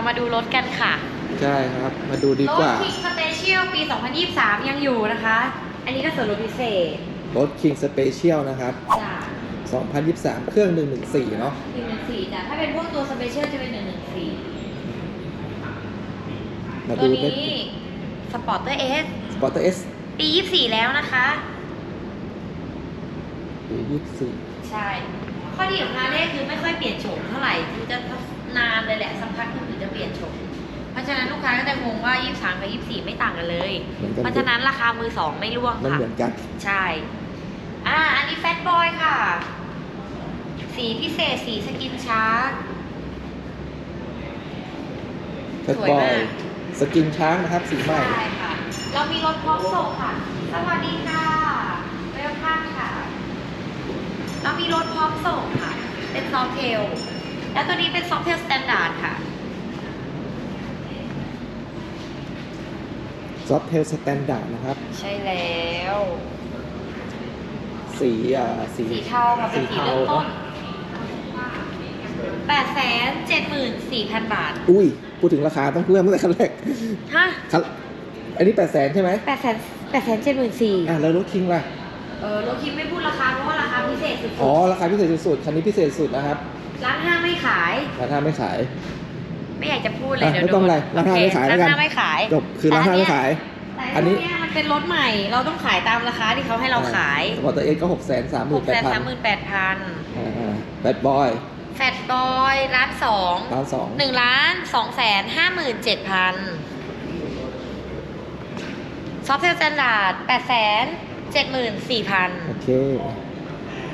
เรามาดูรถกันค่ะใช่ครับมาดูดีรกถว่า คิงสเปเชียลปี 2023 ยังอยู่นะคะ อันนี้ก็ส่วนลดพิเศษรถ King Special นะครับ จ้ะ2023 เครื่อง 114 เนาะ114จ้ะถ้าเป็นพวกตัวสเปเชียลจะเป็น114มาตัวดูนี้สปอร์เตอร์เอสสปอร์ตเอสปี 24 แล้วนะคะปี24ใช่ ข้อดีของฮาร์เลย์คือไม่ค่อยเปลี่ยนโฉมเท่าไหร่คือจะ นานเลยแหละสักพักหนึงถึงจะเปลี่ยนโฉมเพราะฉะนั้นลูกค้าก็จะงงว่า 23 กับ 24 ไม่ต่างกันเลย เหมือนกัน เพราะฉะนั้นราคามือสองไม่ร่วงมันค่ะ เหมือนกันใช่ อ่า อันนี้แฟตบอยค่ะ สีพิเศษสีสกินชาร์ก แฟตสวยบอมายก สกินช้างนะครับสีใหม่ ใช่ค่ะ เรามีรถพร้อมส่งค่ะ สวัสดีค่ะเวลคัมค่ะ เรามีรถพร้อมส่งค่ะ เป็นซอฟเทล แล้วตัวนี้เป็นซอฟเทลสแตนดาร์ดค่ะ ซอฟเทลสแตนดาร์ดนะครับ ใช่แล้ว สีอ่าสีสีเทาค่ะเป็นสีสีเทาเริ่มต้นแปดแสนเจ็ดหมื่นสี่พันบาท อุ้ย พูดถึงราคาต้องเริ่มตั้งแต่ขั้นแรกฮะคันอันนี้8 0 0 0 0ใช่ไหมแปดแสนแปดแสนเจ็ดหมื่นสี่อะแล้วรถคิงล่ะ เออเราคิดไม่พูดราคาเพราะว่าราคาพิเศษสุดๆ อ๋อ ราคาพิเศษสุดๆคันนี้พิเศษสุดนะครับ ร้านห้าไม่ขายราคาไม่ขาย ไม่อยากจะพูดเลยอะเดี๋ยวไม่ต้องโดนอะไรร้านห้าโอเคไม่ขายแล้วกันร้านห้าไม่ขายจบคือราคาไม่ขายแต่อันนี้เนี้ยมันเป็นรถใหม่ เราต้องขายตามราคาที่เขาให้เราขายสปอร์ตเอสก็6 3 3 8 0 0หกแสนสามหมื่นแปดพันอ่าแบดบอยแฟตบอยร้านสองร้านสองหนึ่งล้านสองแสนห้าหมื่นเจ็ดพันซอฟต์เทลสแตนดาร์ดแปดแสนเจ็ดหมื่นสี่พันโอเค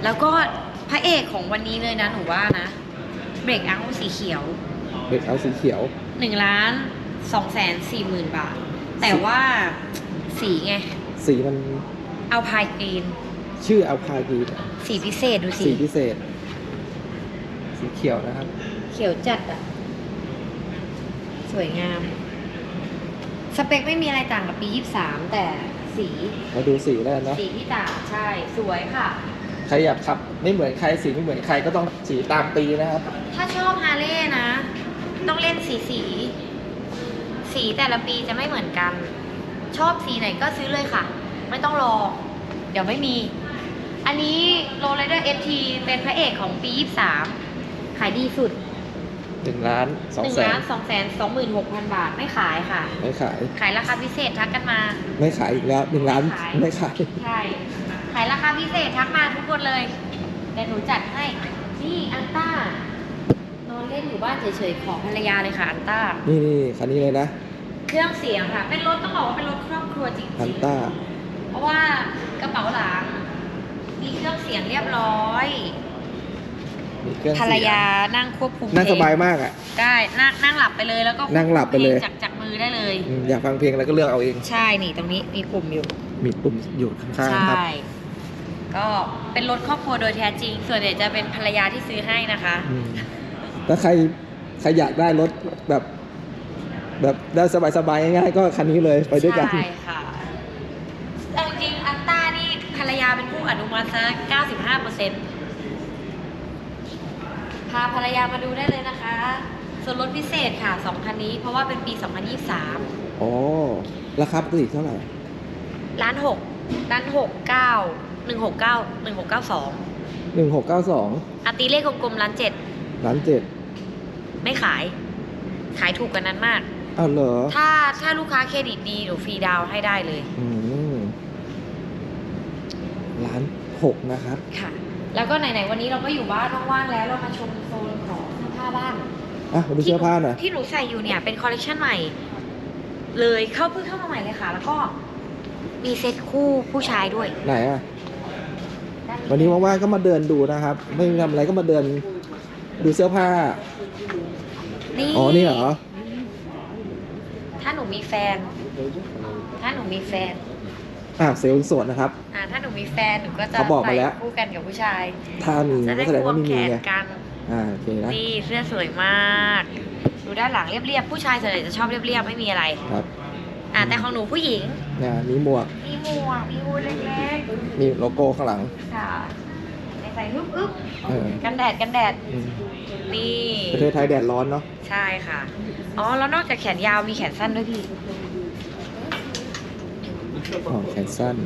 แล้วก็ พระเอกของวันนี้เลยนะหนูว่านะเบรกเอาสีเขียวเบรกเอาสีเขียวหนึ่งล้านสองแสนสี่หมื่นบาท แต่ว่าสีไง สีมันเอาพายกรีน ชื่อเอาพากีสีพิเศษดูสิสีพิเศษ สีเขียวนะครับ เขียวจัดอะสวยงาม สเปคไม่มีอะไรต่างกับปี23แต่สี มาดูสีแล้วเนาะสีที่ต่างใช่ สวยค่ะ ใครอยากขับ ไม่เหมือนใครสีไม่เหมือนใครก็ต้องสีตามปีนะครับ ถ้าชอบฮาร์เลย์นะ ต้องเล่นสีสี สีแต่ละปีจะไม่เหมือนกัน ชอบสีไหนก็ซื้อเลยค่ะ ไม่ต้องรอ เดี๋ยวไม่มี อันนี้โรลเลอร์เอทีเป็นพระเอกของปี 23 ขายดีสุด1ล้าน2 1แสนล้าน2แสน26,000บาทไม่ขายค่ะ ไม่ขาย ขายราคาพิเศษทักกันมา ไม่ขายอีกแล้ว1ล้านขายไม่ขาย ใช่ขายราคาพิเศษทักมาทุกคนเลยแต่หนูจัดให้ นี่อันต้านอนเล่นอยู่บ้านเฉยๆ ขอภรรยาเลยค่ะอันต้า นี่นี่คันนี้เลยนะ เครื่องเสียงค่ะ เป็นรถต้องบอกว่าเป็นรถครอบครัวจริงฮันต้าๆเพราะว่ากระเป๋าหลัง มีเครื่องเสียงเรียบร้อยมีเครื่องภรรเสียงยานั่งควบคุมนั่งเพลสบายมากอะ ได้นั่งนั่งหลับไปเลยแล้วก็ควบคุมนั่งหลับไปเลยพงจากจากมือได้เลยอืมอยากฟังเพลงอะไรก็เลือกเอาเอง ใช่ นี่ตรงนี้มีปุ่มอยู่ มีปุ่มอยู่ข้างๆนะครับใช่ ก็เป็นรถครอบครัวโดยแท้จริง ส่วนใหญ่จะเป็นภรรยาที่ซื้อให้นะคะ อืมถ้าใครใครอยากได้รถแบบ แบบได้สบายๆง่ายๆก็คันนี้เลยไปด้วยกัน ใช่ค่ะแต่จริงๆอันต้านี่ภรรยาเป็นผู้อนุมัติซะ95เปอร์เซ็นต์พาภรรยามาดูได้เลยนะคะ ส่วนลดพิเศษค่ะสองคันนี้ เพราะว่าเป็นปี 2023 อ๋อ ราคาปกติเท่าไหร่ล้านหกล้านหกเก้า หนึ่งหกเก้าหนึ่งหกเก้าสองหนึ่งหกเก้าสองอาตีเลขกลมๆล้านเจ็ดล้านเจ็ดไม่ขาย ขายถูกกว่านั้นมาก อ้าวเหรอถ้าถ้าลูกค้าเครดิตดีหนูฟรีดาวน์ให้ได้เลย อืมล้านหกนะครับ ค่ะ แล้วก็ไหนๆวันนี้เราก็อยู่บ้านว่างๆแล้วเรามาชมโซนของเสื้อผ้าบ้านอะมาดูเสื้อผ้าหน่อย ที่หนูใส่อยู่เนี่ยเป็นคอลเลคชันใหม่ เลยเข้าเพิ่งเข้ามาใหม่เลยค่ะ แล้วก็มีเซ็ตคู่ผู้ชายด้วย ไหนอะ วันนี้ว่างๆก็มาเดินดูนะครับ ไม่ทำอะไรก็มาเดินดูเสื้อผ้า นี่อ๋อ นี่เหรอ ถ้าหนูมีแฟน ถ้าหนูมีแฟน อะเซลล์โสดนะครับ อ่าถ้าหนูมีแฟนหนูก็จะเขาบอกมาใส่แล้วคู่กันกับผู้ชาย ถ้ามีจะได้ก็แสดงควว่างไม่แขมีนไงกัน อ่าโอเคนะนี่เสื้อสวยมาก ดูด้านหลังเรียบๆ ผู้ชายส่วนใหญ่จะชอบเรียบๆ ไม่มีอะไร ครับ อ่าแต่ของหนูผู้หญิงนะมีหมวก มีหมวกมีฮูดเล็กมีโลโก้ข้างหลัง ๆค่ะเใส่ฮึบอึ๊บเออกันแดดกันแดดอืมนี่ ประเทศไทยแดดร้อนเนาะ ใช่ค่ะ อ๋อ แล้วนอกจากแขนยาวมีแขนสั้นด้วยพี่ อ๋อแขนสั้น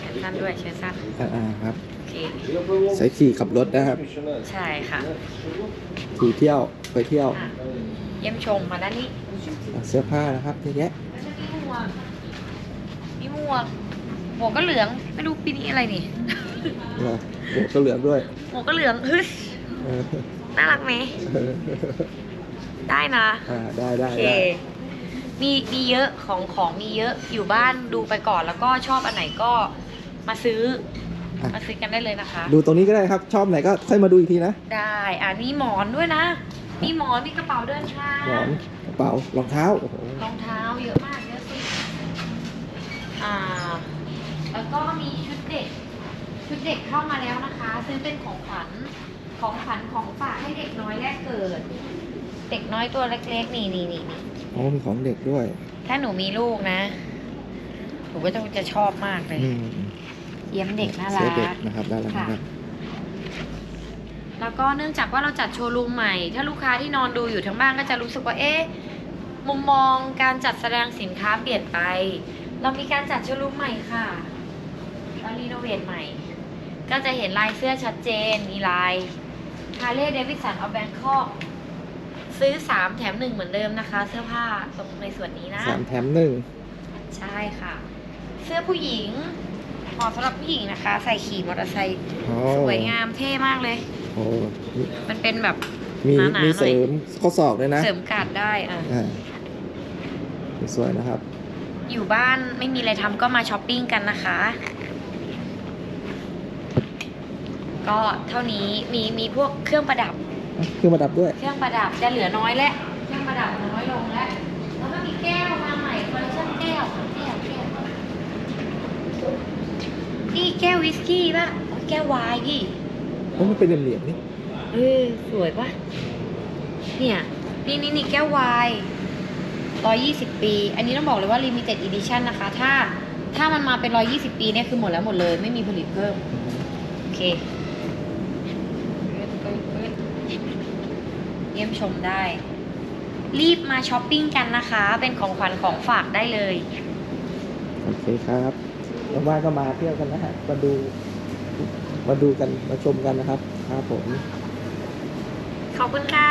แขนสั้นด้วยเชิ้นสั้น อ่าๆครับ โอเค ใช้ขี่ขับรถนะครับ ใช่ค่ะขี่เที่ยวไปเที่ยวอะเยี่ยมชมมาด้านนี้อะเสื้อผ้านะครับเยอะแยะมีหม วกมีหมวก หมวกก็เหลือง ไม่รู้ปีนี้อะไรนี่ เหรอโอ้ก็เหลืองด้วย หมวกก็เหลืองเฮ้ยเออน่ารักไหม ได้นะ อ่าได้โอได้เค ได้มีมีเยอะของของมีเยอะอยู่บ้านดูไปก่อนแล้วก็ชอบอันไหนก็มาซื้ออะมาซื้อกันได้เลยนะคะ ดูตรงนี้ก็ได้ครับชอบไหนก็ค่อยมาดูอีกทีนะได้อ่ามีหมอนด้วยนะ มีหมอนมีกระเป๋าเดินทางหมอนกระเป๋ารองเท้าโอ้โหรองเท้าเยอะมากเย อะสุดอ่า แล้วก็มีชุดเด็ก ชุดเด็กเข้ามาแล้วนะคะ ซื้อเป็นของขวัญ ของขวัญของฝากให้เด็กน้อยแรกเกิด เด็กน้อยตัวเล็กๆ นี่นี่นี่นี่อ๋อมีของเด็กด้วย ถ้าหนูมีลูกนะ หนูก็จะจะชอบมากเลย อืมเยี่ยมเด็กน่าเสื้รัอเด็กกนะครับน่ารักนะครับแล้วก็เนื่องจากว่าเราจัดโชว์รูมใหม่ ถ้าลูกค้าที่นอนดูอยู่ทั้งบ้านก็จะรู้สึกว่า เอ๊ะ มุมมองการจัดแสดงสินค้าเปลี่ยนไป เรามีการจัดโชว์รูมใหม่ค่ะเรารีโนเวทใหม่ ก็จะเห็นลายเสื้อชัดเจน มีลายฮาร์เลย์เดวิสันออฟแบงคอกซื้อ 3 แถม 1 เหมือนเดิมนะคะ เสื้อผ้าตรงในส่วนนี้นะ สามแถมหนึ่งใช่ค่ะ เสื้อผู้หญิงเหมาะสำหรับผู้หญิงนะคะ ใส่ขี่มอเตอร์ไซค์อ๋อสวยงามเท่มากเลย โอ้มีมันเป็นแบบ มีหนาๆมีหน่เสอยริมข้อศอกด้วยนะเสริมการดได้อะ อ่าสวยนะครับ อยู่บ้านไม่มีอะไรทำก็มาช้อปปิ้งกันนะคะ ก็เท่านี้มีมีพวกเครื่องประดับ เครื่องประดับด้วย เครื่องประดับจะเหลือน้อยแล้วเครื่องประดับน้อยลงแล้วแล้วก็มีแก้วมาใหม่คอลเลคชั่นแก้วแก้วแก้วนี่แก้ววิสกี้ป่ะแก้วไวน์พี่โอ้มันเป็นเหลี่ยมนี่เออสวยป่ะเนี่ยนี่นี่นี่แก้วไวน์ 120 ปี อันนี้ต้องบอกเลยว่า limited edition นะคะ ถ้าถ้ามันมาเป็น 120 ปีเนี่ยคือหมดแล้วหมดเลย ไม่มีผลิตเพิ่ม โอเคเยี่ยมชมได้ รีบมาช้อปปิ้งกันนะคะ เป็นของขวัญของฝากได้เลย โอเคครับแล้วว่างก็มาเที่ยวกันนะฮะมาดูมาดูกันมาชมกันนะครับ ครับผม ขอบคุณค่ะ